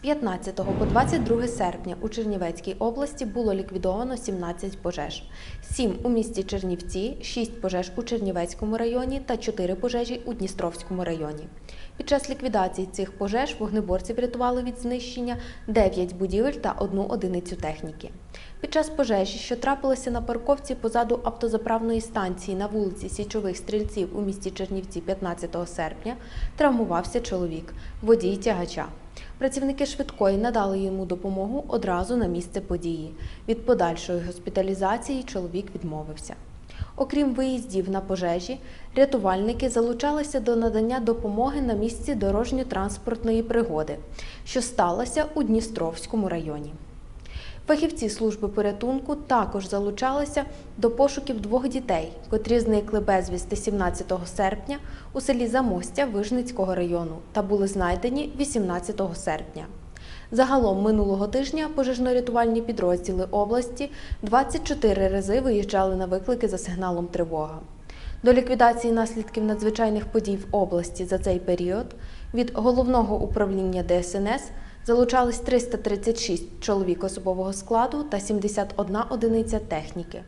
15 по 22 серпня у Чернівецькій області було ліквідовано 17 пожеж. 7 у місті Чернівці, 6 пожеж у Чернівецькому районі та 4 пожежі у Дністровському районі. Під час ліквідації цих пожеж вогнеборці врятували від знищення 9 будівель та одну одиницю техніки. Під час пожежі, що трапилася на парковці позаду автозаправної станції на вулиці Січових стрільців у місті Чернівці 15 серпня, травмувався чоловік, водій тягача. Працівники швидкої надали йому допомогу одразу на місце події. Від подальшої госпіталізації чоловік відмовився. Окрім виїздів на пожежі, рятувальники залучалися до надання допомоги на місці дорожньо-транспортної пригоди, що сталося у Дністровському районі. Фахівці служби порятунку також залучалися до пошуків двох дітей, котрі зникли безвісти 17 серпня у селі Замостя Вижницького району та були знайдені 18 серпня. Загалом минулого тижня пожежно-рятувальні підрозділи області 24 рази виїжджали на виклики за сигналом тривога. До ліквідації наслідків надзвичайних подій в області за цей період від головного управління ДСНС залучались 336 чоловік особового складу та 71 одиниця техніки.